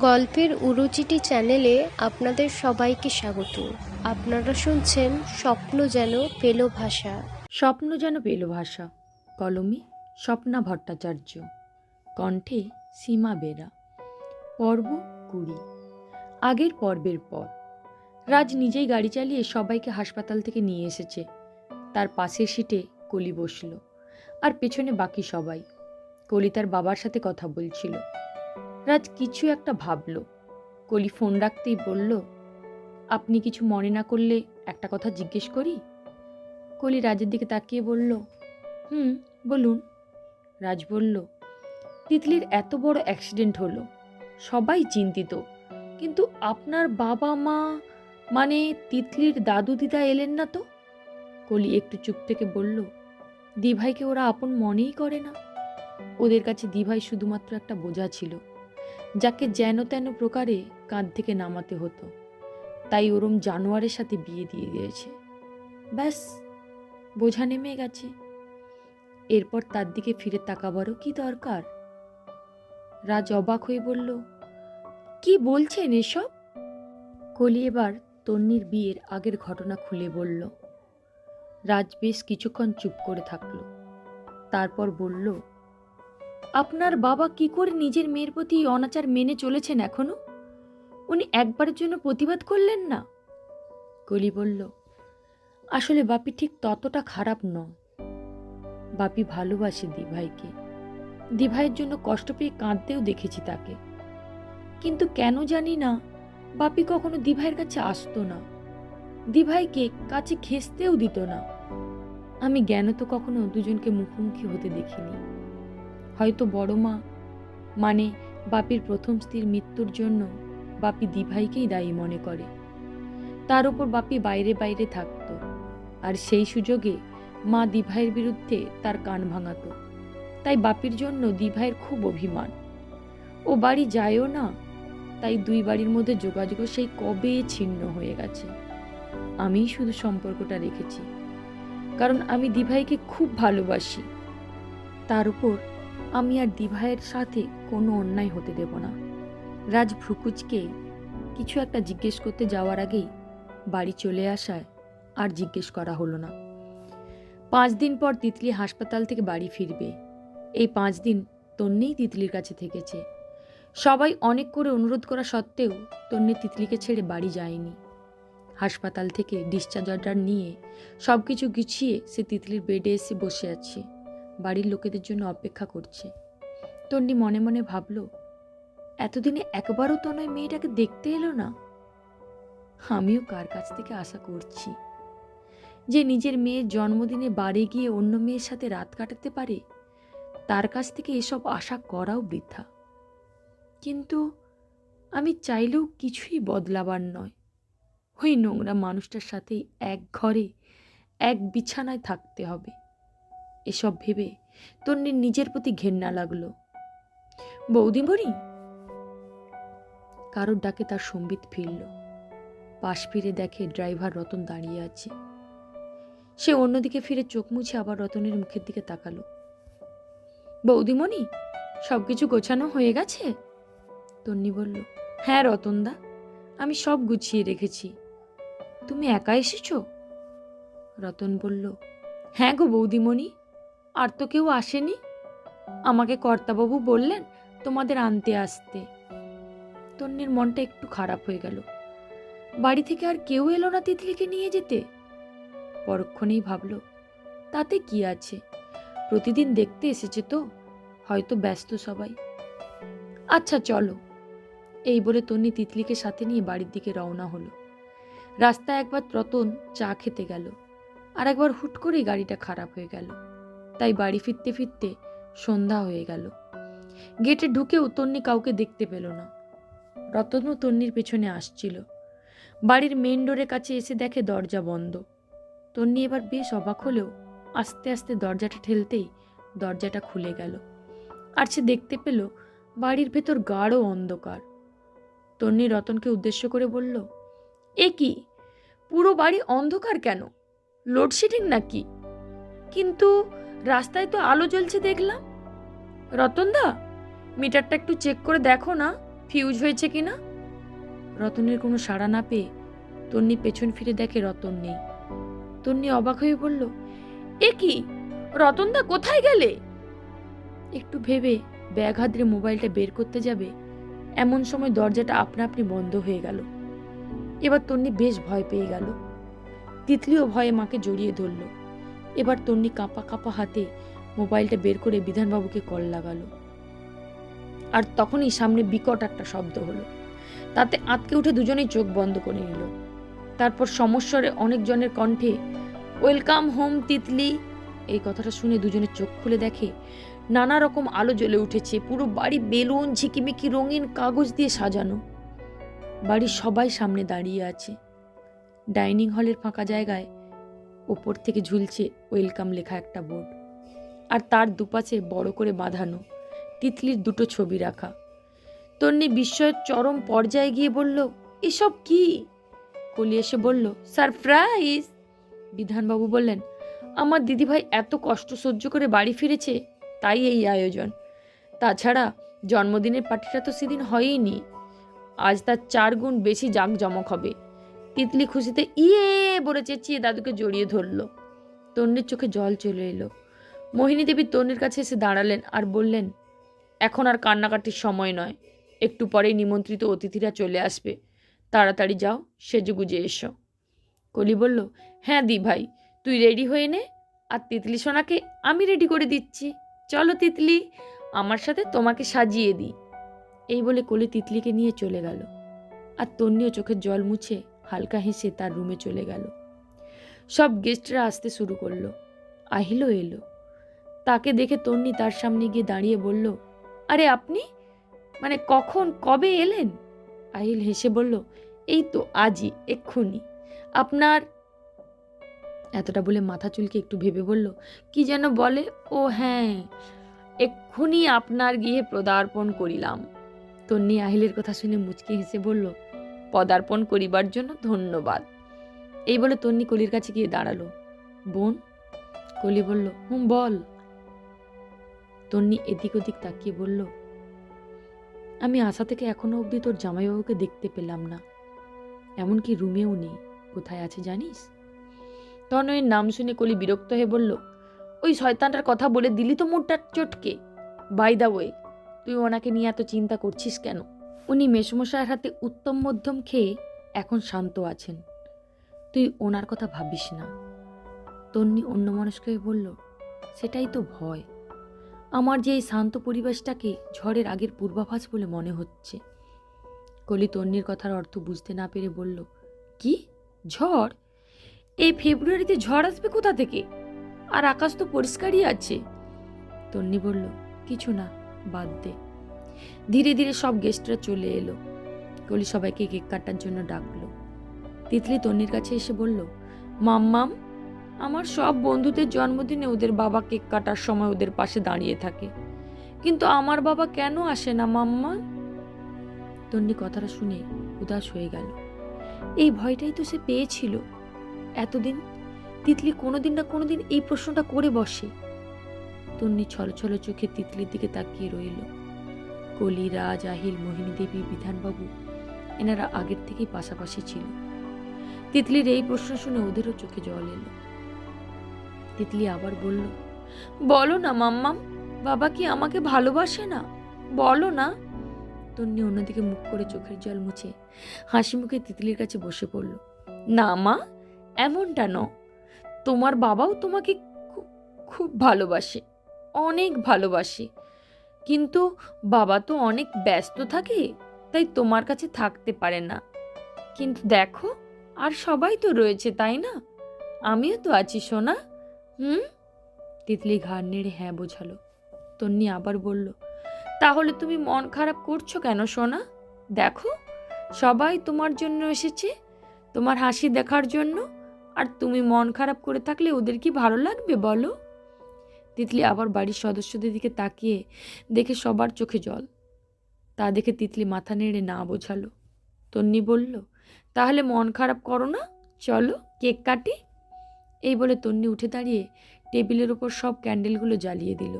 গল্পের উরুচিটি চ্যানেলে আপনাদের সবাইকে স্বাগত। আপনারা শুনছেন স্বপ্ন যেন পেল ভাষা। স্বপ্ন যেন পেল ভাষা, কলমে স্বপ্না ভট্টাচার্য। কণ্ঠে সীমা বেরা। পর্ব কুড়ি। আগের পর্বের পর। রাজ নিজেই গাড়ি চালিয়ে সবাইকে হাসপাতাল থেকে নিয়ে এসেছে। তার পাশের সিটে কলি বসল। আর পেছনে বাকি সবাই। কলি তার বাবার সাথে কথা বলছিল। রাজ কিছু একটা ভাবল। কলি ফোন রাখতেই বলল, আপনি কিছু মনে না করলে একটা কথা জিজ্ঞেস করি? কলি রাজের দিকে তাকিয়ে বলল, হুম, বলুন। রাজ বলল, তিতলির এত বড় অ্যাক্সিডেন্ট হলো। সবাই চিন্তিত, কিন্তু আপনার বাবা মা মানে তিতলির দাদু দিদা এলেন না তো? কলি একটু চুপ থেকে বলল, দিভাইকে ওরা আপন মনেই করে না। ওদের কাছে দিভাই শুধুমাত্র একটা বোঝা ছিল। যাকে যেন তেন প্রকারে কাঁধ থেকে নামাতে হতো। তাই ওরম জানোয়ারের সাথে বিয়ে দিয়ে দিয়েছে। ব্যাস, বোঝা নেমে গেছে। এরপর তার দিকে ফিরে তাকাবারও কি দরকার? রাজ অবাক হয়ে বলল, কি বলছেন এসব? কলি এবার তন্নির বিয়ের আগের ঘটনা খুলে বলল। রাজ বেশ কিছুক্ষণ চুপ করে থাকল। তারপর বলল আপনার বাবা কি করে নিজের মেয়ের প্রতি অনাচার মেনে চলেছেন এখনও? উনি একবারের জন্য প্রতিবাদ করলেন না? কলি বলল, আসলে বাপি ঠিক ততটা খারাপ নয়। বাপি ভালোবাসে দিভাইকে। দিভাইয়ের জন্য কষ্ট পেয়ে কাঁদতেও দেখেছি তাকে। কিন্তু কেন জানি না, বাপি কখনো দিভাইয়ের কাছে আসতো না। দিভাইকে কাছে ঘেঁষতেও দিত না। আমি জ্ঞান তো কখনো দুজনকে মুখোমুখি হতে দেখিনি। হয়তো বড় মা। মানে বাপির প্রথম স্ত্রীর মৃত্যুর জন্য বাপি দিভাইকেই দায়ী মনে করে। তার উপর বাপি বাইরে বাইরে থাকতো। আর সেই সুযোগে মা দিভাইয়ের বিরুদ্ধে তার কান ভাঙাতো। তাই বাপির জন্য দিভাইয়ের খুব অভিমান। ও বাড়ি যায়ও না, তাই দুই বাড়ির মধ্যে যোগাযোগও সেই কবে ছিন্ন হয়ে গেছে। আমিই শুধু সম্পর্কটা রেখেছি। কারণ আমি দিভাইকে খুব ভালোবাসি। তার উপর আমি আর দিভাইয়ের সাথে কোনো অন্যায় হতে দেব না। রাজ ভ্রুকুচকে কিছু একটা জিজ্ঞেস করতে যাওয়ার আগেই বাড়ি চলে আসায় আর জিজ্ঞেস করা হলো না। পাঁচ দিন পর তিতলি হাসপাতাল থেকে বাড়ি ফিরবে। এই পাঁচ দিন তন্নেই তিতলির কাছে থেকেছে। সবাই অনেক করে অনুরোধ করা সত্ত্বেও তন্নে তিতলিকে ছেড়ে বাড়ি যায়নি। হাসপাতাল থেকে ডিসচার্জ অর্ডার নিয়ে সব কিছু গুছিয়ে সে তিতলির বেডে এসে বসে আছে। বাড়ির লোকেদের জন্য অপেক্ষা করছে। তন্নি মনে মনে ভাবল, এতদিনে একবারও তো নয় মেয়েটাকে দেখতে এলো না? আমিও কার কাছ থেকে আশা করছি যে নিজের মেয়ের জন্মদিনে বাড়ি গিয়ে অন্য মেয়ের সাথে রাত কাটাতে পারে, তার কাছ থেকে এসব আশা করাও বৃথা। কিন্তু আমি চাইলেও কিছুই বদলাবার নয়। ওই নোংরা মানুষটার সাথেই এক ঘরে, এক বিছানায় থাকতে হবে। এসব ভেবে তন্নির নিজের প্রতি ঘেন্না লাগল। বৌদিমণি? কারোর ডাকে তার সম্বিত ফিরল। পাশ ফিরে দেখে ড্রাইভার রতন দাঁড়িয়ে আছে। সে অন্যদিকে ফিরে চোখ মুছে আবার রতনের মুখের দিকে তাকালো। বৌদিমণি সব কিছু গোছানো হয়ে গেছে? তন্নি বলল হ্যাঁ রতনদা আমি সব গুছিয়ে রেখেছি। তুমি একা এসেছ? রতন বলল হ্যাঁ গো বৌদিমণি আর তো কেউ আসেনি। আমাকে কর্তাবাবু বললেন তোমাদের আনতে আসতে। তন্নির মনটা একটু খারাপ হয়ে গেল। বাড়ি থেকে আর কেউ এলো না তিতলিকে নিয়ে যেতে? পরক্ষণেই ভাবল, তাতে কি আছে? প্রতিদিন দেখতে এসেছে তো, হয়তো ব্যস্ত সবাই। আচ্ছা চলো। এই বলে তন্নি তিতলিকে সাথে নিয়ে বাড়ির দিকে রওনা হলো। রাস্তায় একবার রতন চা খেতে গেল। আর একবার হুট করেই গাড়িটা খারাপ হয়ে গেল। তাই বাড়ি ফিরতে ফিরতে সন্ধ্যা হয়ে গেল। গেটে ঢুকেও তন্নি কাউকে দেখতে পেল না। রতনও তন্নির পেছনে আসছিল। বাড়ির মেন ডোরের কাছে এসে দেখে দরজা বন্ধ। তন্নি এবার বেশ অবাক হলেও আস্তে আস্তে দরজাটা ঠেলতেই দরজাটা খুলে গেল। আর সে দেখতে পেল বাড়ির ভেতর গাঢ় অন্ধকার। তন্নি রতনকে উদ্দেশ্য করে বলল, এ কি? পুরো বাড়ি অন্ধকার কেন? লোডশেডিং নাকি? কিন্তু রাস্তায় তো আলো জ্বলছে দেখলাম। রতনদা, মিটারটা একটু চেক করে দেখো না ফিউজ হয়েছে কিনা। রতনের কোনো সাড়া না পেয়ে তন্নি পেছন ফিরে দেখে রতন নেই। তন্নি অবাক হয়ে বলল, এ কি? রতনদা কোথায় গেলে? একটু ভেবে ব্যাগ হাতড়ে মোবাইলটা বের করতে যাবে, এমন সময় দরজাটা আপনা আপনি বন্ধ হয়ে গেল। এবার তন্নি বেশ ভয় পেয়ে গেল। তিতলিও ভয়ে মাকে জড়িয়ে ধরল। এবার তন্নি কাঁপা কাঁপা হাতে মোবাইলটা বের করে বিধানবাবুকে কল লাগালো। আর তখনই সামনে বিকট একটা শব্দ হলো। তাতে আতকে উঠে দুজনেই চোখ বন্ধ করে নিল। তারপর সমস্বরে অনেকজনের কণ্ঠে, ওয়েলকাম হোম, তিতলি! এই কথাটা শুনে দুজনে চোখ খুলে দেখে, নানা রকম আলো জ্বলে উঠেছে। পুরো বাড়ি বেলুন, ঝিকিমিকি, রঙিন কাগজ দিয়ে সাজানো। বাড়ির সবাই সামনে দাঁড়িয়ে আছে। ডাইনিং হলের ফাঁকা জায়গায় ওপর থেকে ঝুলছে ওয়েলকাম লেখা একটা বোর্ড। আর তার দুপাশে বড় করে বাঁধানো তিতলির দুটো ছবি রাখা। তন্নি বিস্ময়ের চরম পর্যায়ে গিয়ে বলল, এসব কি? কলি এসে বলল, সারপ্রাইজ! বিধানবাবু বললেন, আমার দিদিভাই এত কষ্ট সহ্য করে বাড়ি ফিরেছে, তাই এই আয়োজন। তাছাড়া জন্মদিনের পার্টিটা তো সেদিন হয়ইনি আজ তার চার গুণ বেশি জাঁকজমক হবে। তিতলি খুশিতে ইয়ে বলে চেঁচিয়ে দাদুকে জড়িয়ে ধরল। তন্নির চোখে জল চলে এলো। মোহিনী দেবী তন্নির কাছে এসে দাঁড়ালেন আর বললেন, এখন আর কান্নাকাটির সময় নয়। একটু পরেই নিমন্ত্রিত অতিথিরা চলে আসবে। তাড়াতাড়ি যাও, সেজে গুজে এসো। কলি বলল হ্যাঁ দি ভাই, তুই রেডি হয়ে নে। আর তিতলি সোনাকে আমি রেডি করে দিচ্ছি। চলো তিতলি, আমার সাথে তোমাকে সাজিয়ে দিই। এই বলে কলি তিতলিকে নিয়ে চলে গেল। আর তন্নিও চোখের জল মুছে হালকা হেসে তার রুমে চলে গেল। সব গেস্টরা আসতে শুরু করল। আহিলও এলো। তাকে দেখে তন্নি তার সামনে গিয়ে দাঁড়িয়ে বলল, আরে আপনি? মানে কখন? কবে এলেন? আহিল হেসে বলল, এই তো আজই, এক্ষুনি। আপনার এতটা বলে মাথা চুলকে একটু ভেবে বলল, কি যেন বলে? ও হ্যাঁ এক্ষুনি আপনার গিয়ে পদার্পণ করিলাম। তন্নি আহিলের কথা শুনে মুচকি হেসে বলল পদার্পণ করিবার জন্য ধন্যবাদ। এই বলে তন্নি কলির কাছে গিয়ে দাঁড়াল। বোন, কলি বলল, হুম, বল। তন্নি এদিক ওদিক তাকিয়ে বলল, আমি আশা থেকে এখনও অবধি তোর জামাইবাবুকে দেখতে পেলাম না। এমনকি রুমেও নেই। কোথায় আছে জানিস? তনয়ের নাম শুনে কলি বিরক্ত হয়ে বলল, ওই শয়তানটার কথা বলে দিলি তো মুডটা চটকে। বাই দা ওয়ে তুই ওনাকে নিয়ে এত চিন্তা করছিস কেন? উনি মেসমশায়ের হাতে উত্তম মধ্যম খেয়ে এখন শান্ত আছেন। তুই ওনার কথা ভাবিস না। তন্নি অন্যমনস্ক হয়ে বলল, সেটাই তো ভয়। আমার যে এই শান্ত পরিবেশটাকে ঝড়ের আগের পূর্বাভাস বলে মনে হচ্ছে। কলি তন্নির কথার অর্থ বুঝতে না পেরে বলল, কি? ঝড়? এই ফেব্রুয়ারিতে ঝড় আসবে কোথা থেকে? আর আকাশ তো পরিষ্কারই আছে। তন্নি বলল, কিছু না, বাদ দে। ধীরে ধীরে সব গেস্টরা চলে এলো। কলি সবাইকে কেক কাটার জন্য ডাকলো। তিতলি তন্নির কাছে এসে বলল মাম্মাম আমার সব বন্ধুদের জন্মদিনে ওদের বাবা কেক কাটার সময় ওদের পাশে দাঁড়িয়ে থাকে। কিন্তু আমার বাবা কেন আসে না, মাম্মা? তন্নি কথাটা শুনে উদাস হয়ে গেল। এই ভয়টাই তো সে পেয়েছিল। এতদিন তিতলি কোনোদিন না কোনোদিন এই প্রশ্নটা করে বসে। তন্নি ছলছল চোখে তিতলির দিকে তাকিয়ে রইল। কলি রাজ আহিল মোহিনী দেবী বিধানবাবু এনারা আগের থেকেই পাশাপাশি ছিল। তিতলির এই প্রশ্ন শুনে ওদেরও চোখে জল এলো। তিতলি আবার বলল, বলো না, মাম্মাম, বাবা কি আমাকে ভালোবাসে না? বলো না। তন্নি অন্যদিকে মুখ করে চোখের জল মুছে হাসি মুখে তিতলির কাছে বসে পড়ল, না মা, এমনটা ন তোমার বাবাও তোমাকে খুব খুব ভালোবাসে, অনেক ভালোবাসে। কিন্তু বাবা তো অনেক ব্যস্ত থাকে, তাই তোমার কাছে থাকতে পারে না। কিন্তু দেখো, আর সবাই তো রয়েছে, তাই না? আমিও তো আছি, সোনা। হুম? তিতলি ঘাড় নেড়ে হ্যাঁ বোঝালো। তন্নি আবার বলল, তাহলে তুমি মন খারাপ করছ কেন, সোনা? দেখো, সবাই তোমার জন্য এসেছে, তোমার হাসি দেখার জন্য, আর তুমি মন খারাপ করে থাকলে ওদের কি ভালো লাগবে বলো? তিতলি আবার বাড়ির সদস্যদের দিকে তাকিয়ে দেখে সবার চোখে জল। তা দেখে তিতলি মাথা নেড়ে না বোঝালো। তন্নি বলল, তাহলে মন খারাপ করো না, চলো কেক কাটি। এই বলে তন্নি উঠে দাঁড়িয়ে টেবিলের ওপর সব ক্যান্ডেলগুলো জ্বালিয়ে দিল।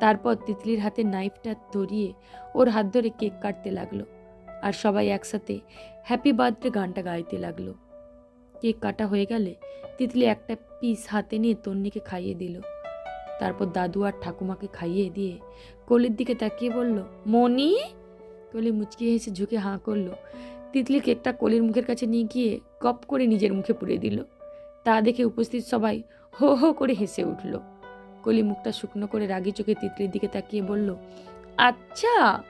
তারপর তিতলির হাতে নাইফটা ধরিয়ে ওর হাত ধরে কেক কাটতে লাগল আর সবাই একসাথে হ্যাপি বার্থডে গানটা গাইতে লাগল। কেক কাটা হয়ে গেলে তিতলি একটা পিস হাতে নিয়ে তন্নিকে খাইয়ে দিল। তারপর দাদু আর ঠাকুমাকে খাইয়ে দিয়ে কলির দিকে তাকিয়ে বলল মনি কলি মুচকি হেসে ঝুঁকে হাঁ করল। তিতলি কেকটা কলির মুখের কাছে নিয়ে গিয়ে গপ করে নিজের মুখে পুড়ে দিল। তা দেখে উপস্থিত সবাই হো হো করে হেসে উঠল। কলি মুখটা শুকনো করে রাগি চোখে তিতলির দিকে তাকিয়ে বলল আচ্ছা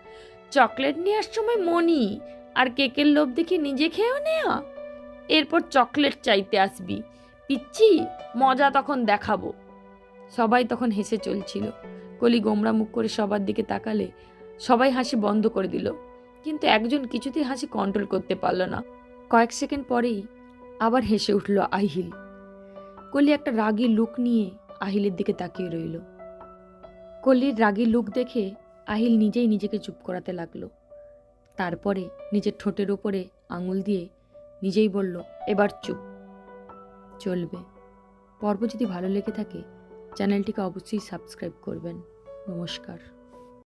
চকলেট নেওয়ার সময় মনি আর কেকের লোভ দেখে নিজে খেয়েও নেওয়া এরপর চকলেট চাইতে আসবি। পিচ্ছি, মজা তখন দেখাবো। সবাই তখন হেসে চলছিল। কলি গোমরা মুখ করে সবার দিকে তাকালে সবাই হাসি বন্ধ করে দিল। কিন্তু একজন কিছুতেই হাসি কন্ট্রোল করতে পারল না। কয়েক সেকেন্ড পরেই আবার হেসে উঠল আহিল। কলি একটা রাগী লুক নিয়ে আহিলের দিকে তাকিয়ে রইল। কলির রাগি লুক দেখে আহিল নিজেই নিজেকে চুপ করাতে লাগল। তারপরে নিজের ঠোঁটের ওপরে আঙুল দিয়ে নিজেই বলল, এবার চুপ। চলবে। পর্ব যদি ভালো লেগে থাকে চ্যানেলটিকে অবশ্যই সাবস্ক্রাইব করবেন। নমস্কার।